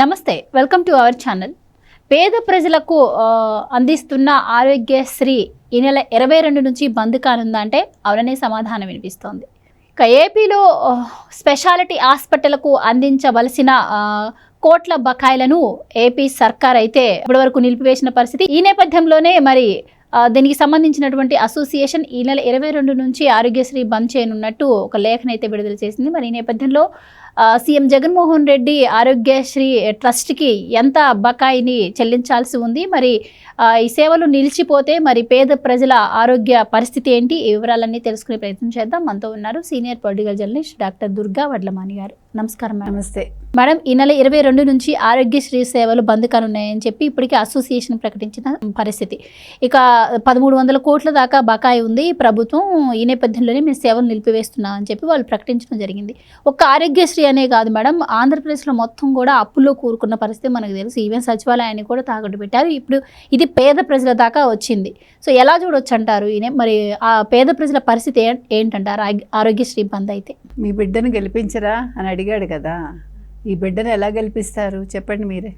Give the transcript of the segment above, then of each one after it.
నమస్తే welcome to our channel. పేద ప్రజలకు అందిస్తున్న ఆరోగ్యశ్రీ ఈ నెల ఇరవై రెండు నుంచి బంద్ కానుందా అంటే అవుననే సమాధానం వినిపిస్తోంది. ఇక ఏపీలో స్పెషాలిటీ హాస్పిటల్కు అందించవలసిన కోట్ల బకాయిలను ఏపీ సర్కార్ అయితే ఇప్పటివరకు నిలిపివేసిన పరిస్థితి. ఈ నేపథ్యంలోనే మరి దీనికి సంబంధించినటువంటి అసోసియేషన్ ఈ నెల ఇరవై రెండు నుంచి ఆరోగ్యశ్రీ బంద్ చేయనున్నట్టు ఒక లేఖనైతే విడుదల చేసింది. మరి ఈ నేపథ్యంలో సీఎం జగన్మోహన్ రెడ్డి ఆరోగ్యశ్రీ ట్రస్ట్కి ఎంత బకాయిని చెల్లించాల్సి ఉంది? మరి ఈ సేవలు నిలిచిపోతే మరి పేద ప్రజల ఆరోగ్య పరిస్థితి ఏంటి? ఈ వివరాలన్నీ తెలుసుకునే ప్రయత్నం చేద్దాం. మనతో ఉన్నారు senior political journalist doctor Durga Vadlamani garu. నమస్కారం మేడం. నమస్తే. మేడం ఈ నెల ఇరవై రెండు నుంచి ఆరోగ్యశ్రీ సేవలు బంద్ కానున్నాయని చెప్పి ఇప్పటికే అసోసియేషన్ ప్రకటించిన పరిస్థితి. ఇక పదమూడు వందల కోట్ల దాకా బకాయి ఉంది. ప్రభుత్వం ఈ నేపథ్యంలోనే మేము సేవలు నిలిపివేస్తున్నాం అని చెప్పి వాళ్ళు ప్రకటించడం జరిగింది. ఒక్క ఆరోగ్యశ్రీ అనే కాదు మేడం ఆంధ్రప్రదేశ్లో మొత్తం కూడా అప్పుల్లో కూరుకున్న పరిస్థితి మనకు తెలుసు. ఈవెన్ సచివాలయాన్ని కూడా తాకట్టు పెట్టారు. ఇప్పుడు ఇది పేద ప్రజల దాకా వచ్చింది. సో ఎలా చూడొచ్చు అంటారు ఈయన మరి ఆ పేద ప్రజల పరిస్థితి ఏంటంటారు? ఆరోగ్య- ఆరోగ్యశ్రీ బంద్ అయితే? మీ బిడ్డను గెలిపించరా? అని అడిగాడు కదా ఈ బిడ్డను ఎలా గెలిపిస్తారు? చెప్పండి మీరే.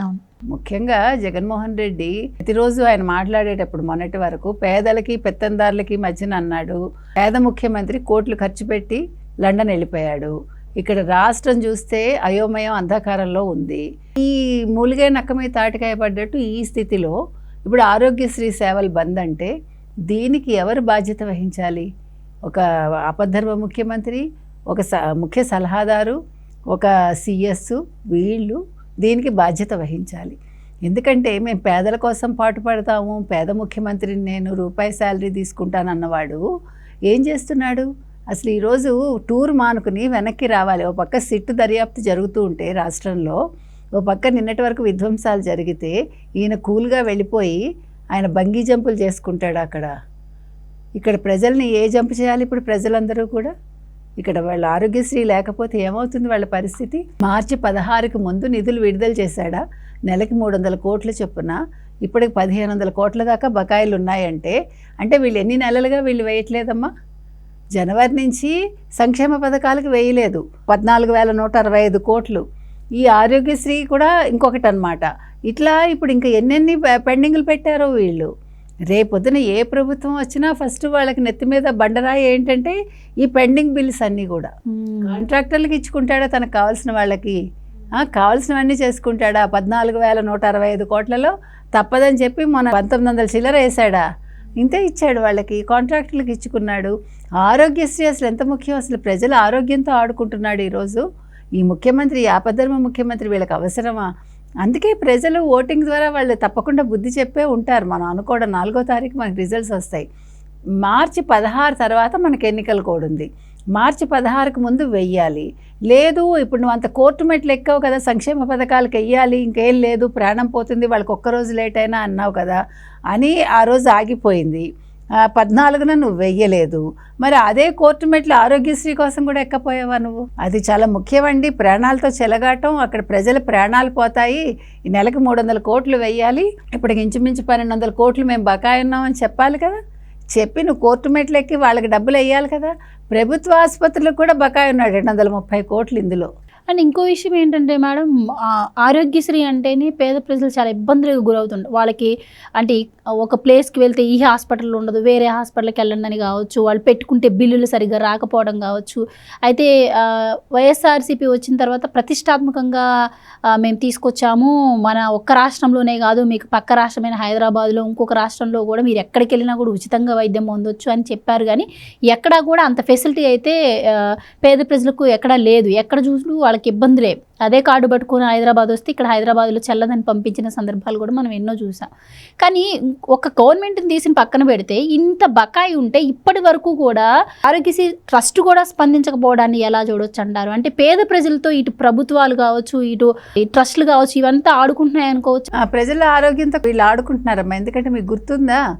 అవును. ముఖ్యంగా జగన్మోహన్ రెడ్డి ప్రతిరోజు ఆయన మాట్లాడేటప్పుడు మొన్నటి వరకు పేదలకి పెత్తందారులకి మధ్యన అన్నాడు పేద ముఖ్యమంత్రి కోట్లు ఖర్చు పెట్టి లండన్ వెళ్ళిపోయాడు. ఇక్కడ రాష్ట్రం చూస్తే అయోమయం అంధకారంలో ఉంది. ఈ మూలిగే నక్క మీద తాటికాయ పడ్డట్టు ఈ స్థితిలో ఇప్పుడు ఆరోగ్యశ్రీ సేవలు బంద్ అంటే దీనికి ఎవరు బాధ్యత వహించాలి? ఒక అపధర్మ ముఖ్యమంత్రి ఒక స ముఖ్య సలహాదారు ఒక సిఎస్ వీళ్ళు దీనికి బాధ్యత వహించాలి. ఎందుకంటే మేము పేదల కోసం పాటుపడతాము పేద ముఖ్యమంత్రిని నేను రూపాయి శాలరీ తీసుకుంటానన్నవాడు ఏం చేస్తున్నాడు? అసలు ఈరోజు టూర్ మానుకుని వెనక్కి రావాలి. ఓ పక్క సిట్టు దర్యాప్తు జరుగుతూ ఉంటే రాష్ట్రంలో ఓ పక్క నిన్నటి వరకు విధ్వంసాలు జరిగితే ఈయన కూల్గా వెళ్ళిపోయి ఆయన బంగీ జంపులు చేసుకుంటాడు అక్కడ. ఇక్కడ ప్రజల్ని ఏ జంప్ చేయాలి? ఇప్పుడు ప్రజలందరూ కూడా? ఇక్కడ వాళ్ళ ఆరోగ్యశ్రీ లేకపోతే ఏమవుతుంది వాళ్ళ పరిస్థితి? మార్చి పదహారుకి ముందు నిధులు విడుదల చేశాడా? నెలకి మూడు వందల కోట్ల చొప్పున. ఇప్పటికి పదిహేను వందల కోట్ల దాకా బకాయిలు ఉన్నాయంటే అంటే వీళ్ళు ఎన్ని నెలలుగా వీళ్ళు వేయట్లేదమ్మా? జనవరి నుంచి సంక్షేమ పథకాలకు వేయలేదు. పద్నాలుగు వేల నూట అరవై ఐదు కోట్లు. ఈ ఆరోగ్యశ్రీ కూడా ఇంకొకటి అనమాట ఇట్లా ఇప్పుడు ఇంకా ఎన్నెన్ని పెండింగ్లు పెట్టారో వీళ్ళు? రేపొద్దున ఏ ప్రభుత్వం వచ్చినా ఫస్ట్ వాళ్ళకి నెత్తి మీద బండరాయి ఏంటంటే ఈ పెండింగ్ బిల్స్ అన్నీ కూడా. కాంట్రాక్టర్లకు ఇచ్చుకుంటాడా? తనకు కావాల్సిన వాళ్ళకి. కావాల్సినవన్నీ చేసుకుంటాడా? పద్నాలుగు వేల నూట అరవై ఐదు కోట్లలో తప్పదని చెప్పి మన పంతొమ్మిది వందల చిల్లర వేసాడా ఇంతే ఇచ్చాడు వాళ్ళకి. కాంట్రాక్టర్లకు ఇచ్చుకున్నాడు. ఆరోగ్యశ్రీ అసలు ఎంత ముఖ్యం? అసలు ప్రజల ఆరోగ్యంతో ఆడుకుంటున్నాడు ఈరోజు. ఈ ముఖ్యమంత్రి ఆపధర్మ ముఖ్యమంత్రి వీళ్ళకి అవసరమా? అందుకే ప్రజలు ఓటింగ్ ద్వారా వాళ్ళు తప్పకుండా బుద్ధి చెప్పే ఉంటారు. మనం అనుకోవడం నాలుగో తారీఖు మనకి రిజల్ట్స్ వస్తాయి. మార్చి పదహారు తర్వాత మనకి ఎన్నికల కోడ్ ఉంది. మార్చి పదహారుకు ముందు వెయ్యాలి. లేదు ఇప్పుడు నువ్వు అంత కోర్టు మెట్లు ఎక్కావు కదా సంక్షేమ పథకాలకు వెయ్యాలి ఇంకేం లేదు ప్రాణం పోతుంది వాళ్ళకి ఒక్కరోజు లేట్ అయినా అన్నావు కదా అని ఆ రోజు ఆగిపోయింది. పద్నాలుగున నువ్వు వెయ్యలేదు. మరి అదే కోర్టు మెట్లు ఆరోగ్యశ్రీ కోసం కూడా ఎక్కపోయావా నువ్వు? అది చాలా ముఖ్యమండి. ప్రాణాలతో చెలగాటం అక్కడ ప్రజల ప్రాణాలు పోతాయి. ఈ నెలకి మూడు వందల కోట్లు వెయ్యాలి. ఇప్పటికి ఇంచుమించు పన్నెండు వందల కోట్లు మేము బకాయి ఉన్నామని చెప్పాలి కదా. చెప్పి నువ్వు కోర్టు మెట్లు ఎక్కి వాళ్ళకి డబ్బులు వేయాలి కదా. ప్రభుత్వ ఆసుపత్రులకు కూడా బకాయి ఉన్నాడు. రెండు వందల ముప్పై కోట్లు ఇందులో. అండ్ ఇంకో విషయం ఏంటంటే మేడం ఆరోగ్యశ్రీ అంటేనే పేద ప్రజలు చాలా ఇబ్బందులకు గురవుతుంటారు వాళ్ళకి అంటే ఒక ప్లేస్కి వెళ్తే ఈ హాస్పిటల్ ఉండదు వేరే హాస్పిటల్కి వెళ్ళండి అని కావచ్చు వాళ్ళు పెట్టుకుంటే బిల్లులు సరిగ్గా రాకపోవడం కావచ్చు. అయితే వైఎస్ఆర్సీపీ వచ్చిన తర్వాత ప్రతిష్టాత్మకంగా మేము తీసుకొచ్చాము. మన ఒక్క రాష్ట్రంలోనే కాదు మీకు పక్క రాష్ట్రమైన హైదరాబాద్లో ఇంకొక రాష్ట్రంలో కూడా మీరు ఎక్కడికి వెళ్ళినా కూడా ఉచితంగా వైద్యం పొందొచ్చు అని చెప్పారు. కానీ ఎక్కడా కూడా అంత ఫెసిలిటీ అయితే పేద ప్రజలకు ఎక్కడా లేదు. ఎక్కడ చూసినా వాళ్ళకి ఇబ్బందులే. అదే కార్డు పట్టుకుని హైదరాబాద్ వస్తే ఇక్కడ హైదరాబాద్లో చల్లదని పంపించిన సందర్భాలు కూడా మనం ఎన్నో చూసాం. కానీ ఒక గవర్నమెంట్ని తీసిన పక్కన పెడితే ఇంత బకాయి ఉంటే ఇప్పటి వరకు కూడా ఆరోగ్యశ్రీ ట్రస్ట్ కూడా స్పందించకపోవడాన్ని ఎలా చూడొచ్చు అంటారు? అంటే పేద ప్రజలతో ఇటు ప్రభుత్వాలు కావచ్చు ఇటు ఈ ట్రస్టులు కావచ్చు ఇవంతా ఆడుకుంటున్నాయి అనుకోవచ్చు? ఆ, ప్రజల ఆరోగ్యంతో వీళ్ళు ఆడుకుంటున్నారమ్మా. ఎందుకంటే మీకు గుర్తుందా?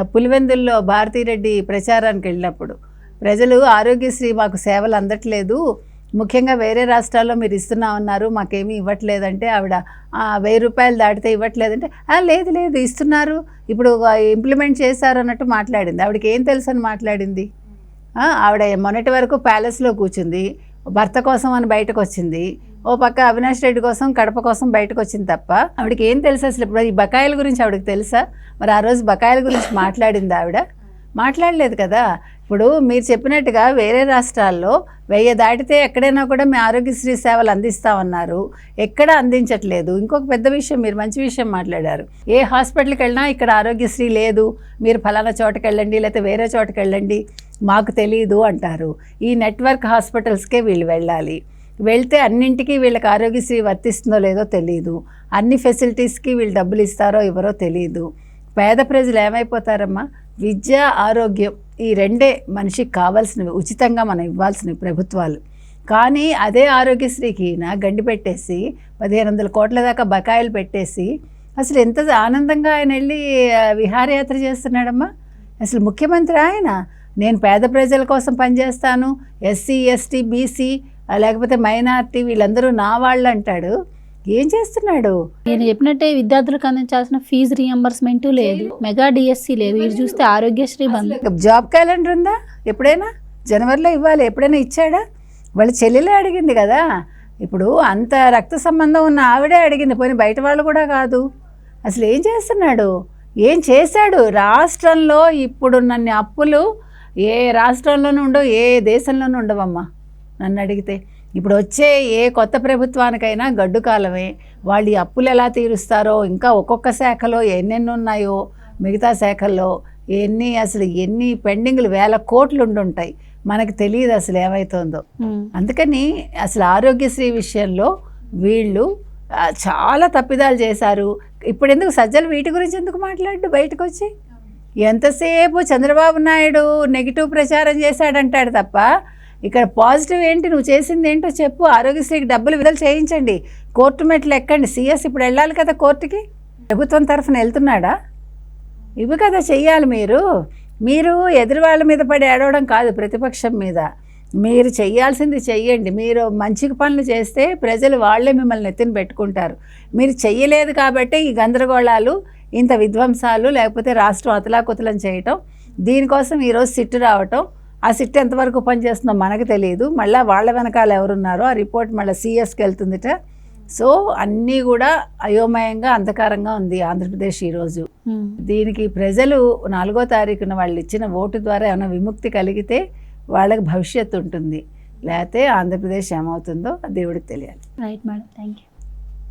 పులివెందుల్లో భారతీరెడ్డి ప్రచారానికి వెళ్ళినప్పుడు ప్రజలు ఆరోగ్యశ్రీ మాకు సేవలు అందట్లేదు. ముఖ్యంగా వేరే రాష్ట్రాల్లో మీరు ఇస్తున్నామన్నారు మాకేమీ ఇవ్వట్లేదంటే ఆవిడ వెయ్యి రూపాయలు దాటితే ఇవ్వట్లేదంటే లేదు లేదు ఇస్తున్నారు. ఇప్పుడు ఇంప్లిమెంట్ చేశారు అన్నట్టు మాట్లాడింది. ఆవిడకి ఏం తెలుసు అని మాట్లాడింది. ఆవిడ మొన్నటి వరకు ప్యాలెస్లో కూర్చుంది. భర్త కోసం అని బయటకు వచ్చింది ఓ పక్క అవినాష్ రెడ్డి కోసం కడప కోసం బయటకు వచ్చింది తప్ప ఆవిడకి ఏం తెలుసు అసలు? ఇప్పుడు ఈ బకాయిల గురించి ఆవిడకి తెలుసా? మరి ఆ రోజు బకాయిల గురించి మాట్లాడింది ఆవిడ. మాట్లాడలేదు కదా. ఇప్పుడు మీరు చెప్పినట్టుగా వేరే రాష్ట్రాల్లో వెయ్యి దాటితే ఎక్కడైనా కూడా మీ ఆరోగ్యశ్రీ సేవలు అందిస్తామన్నారు. ఎక్కడ అందించట్లేదు. ఇంకొక పెద్ద విషయం మీరు మంచి విషయం మాట్లాడారు. ఏ హాస్పిటల్కి వెళ్ళినా ఇక్కడ ఆరోగ్యశ్రీ లేదు. మీరు ఫలానా చోటకి వెళ్ళండి లేకపోతే వేరే చోటకి వెళ్ళండి. మాకు తెలియదు అంటారు. ఈ నెట్వర్క్ హాస్పిటల్స్కే వీళ్ళు వెళ్ళాలి. వెళ్తే అన్నింటికీ వీళ్ళకి ఆరోగ్యశ్రీ వర్తిస్తుందో లేదో తెలియదు అన్ని ఫెసిలిటీస్కి వీళ్ళు డబ్బులు ఇస్తారో ఇవ్వరో తెలియదు పేద ప్రజలు ఏమైపోతారమ్మా? విద్య ఆరోగ్యం ఈ రెండే మనిషికి కావాల్సినవి ఉచితంగా మనం ఇవ్వాల్సినవి ప్రభుత్వాలు. కానీ అదే ఆరోగ్యశ్రీకి నా గండి పెట్టేసి పదిహేను వందల కోట్ల దాకా బకాయిలు పెట్టేసి అసలు ఎంత ఆనందంగా ఆయన వెళ్ళి విహారయాత్ర చేస్తున్నాడమ్మా? అసలు ముఖ్యమంత్రి ఆయన? నేను పేద ప్రజల కోసం పనిచేస్తాను ఎస్సీ ఎస్టీ బీసీ లేకపోతే మైనార్టీ వీళ్ళందరూ నా వాళ్ళు అంటాడు ఏం చేస్తున్నాడు? నేను చెప్పినట్టే విద్యార్థులకు అందించాల్సిన ఫీజు రియంబర్స్మెంట్ లేదు. మెగా డిఎస్సి లేదు. ఇది చూస్తే ఆరోగ్యశ్రీ బంద్. జాబ్ క్యాలెండర్ ఉందా? ఎప్పుడైనా? జనవరిలో ఇవ్వాలి. ఎప్పుడైనా ఇచ్చాడా? వాళ్ళ చెల్లెలే అడిగింది కదా. ఇప్పుడు అంత రక్త సంబంధం ఉన్న ఆవిడే అడిగింది. పోనీ బయట వాళ్ళు కూడా కాదు. అసలు ఏం చేస్తున్నాడు? ఏం చేశాడు? రాష్ట్రంలో ఇప్పుడున్నన్ని అప్పులు ఏ రాష్ట్రంలోనూ ఉండవు ఏ దేశంలోనూ ఉండవమ్మా. నన్ను అడిగితే. ఇప్పుడు వచ్చే ఏ కొత్త ప్రభుత్వానికైనా గడ్డు కాలమే. వాళ్ళు ఈ అప్పులు ఎలా తీరుస్తారో ఇంకా ఒక్కొక్క శాఖలో ఎన్నెన్ని ఉన్నాయో మిగతా శాఖల్లో ఎన్ని అసలు ఎన్ని పెండింగ్లు వేల కోట్లు ఉండుంటాయి మనకు తెలియదు అసలు ఏమవుతుందో ఉమ్. అందుకని అసలు ఆరోగ్యశ్రీ విషయంలో వీళ్ళు చాలా తప్పిదాలు చేశారు. ఇప్పుడు ఎందుకు సజ్జలు వీటి గురించి ఎందుకు మాట్లాడు బయటకు వచ్చి ఎంతసేపు చంద్రబాబు నాయుడు నెగిటివ్ ప్రచారం చేశాడంటాడు తప్ప ఇక్కడ పాజిటివ్ ఏంటి? నువ్వు చేసింది ఏంటో చెప్పు. ఆరోగ్యశ్రీకి డబ్బులు విడుదల చేయించండి. కోర్టు మెట్లు ఎక్కండి. సీఎస్ ఇప్పుడు వెళ్ళాలి కదా కోర్టుకి? ప్రభుత్వం తరఫున వెళ్తున్నాడా? ఇవి కదా చెయ్యాలి మీరు. మీరు ఎదురు వాళ్ళ మీద పడి ఏడవడం కాదు ప్రతిపక్షం మీద. మీరు చేయాల్సింది చెయ్యండి. మీరు మంచి పనులు చేస్తే ప్రజలు వాళ్ళే మిమ్మల్ని ఎత్తిన పెట్టుకుంటారు. మీరు చెయ్యలేదు కాబట్టి ఈ గందరగోళాలు ఇంత విధ్వంసాలు లేకపోతే రాష్ట్రం అతలాకుతలం చేయటం దీనికోసం ఈరోజు సిట్టు రావటం ఆ సిట్టు ఎంతవరకు పనిచేస్తుందో మనకు తెలియదు. మళ్ళీ వాళ్ళ వెనకాల ఎవరున్నారో ఆ రిపోర్ట్ మళ్ళీ సీఎస్కి వెళ్తుందిట. సో అన్నీ కూడా అయోమయంగా అంధకారంగా ఉంది ఆంధ్రప్రదేశ్ ఈరోజు. దీనికి ప్రజలు నాలుగో తారీఖున వాళ్ళు ఇచ్చిన ఓటు ద్వారా ఏమైనా విముక్తి కలిగితే వాళ్ళకి భవిష్యత్తు ఉంటుంది. లేకపోతే ఆంధ్రప్రదేశ్ ఏమవుతుందో దేవుడికి తెలియాలి. Right madam thank you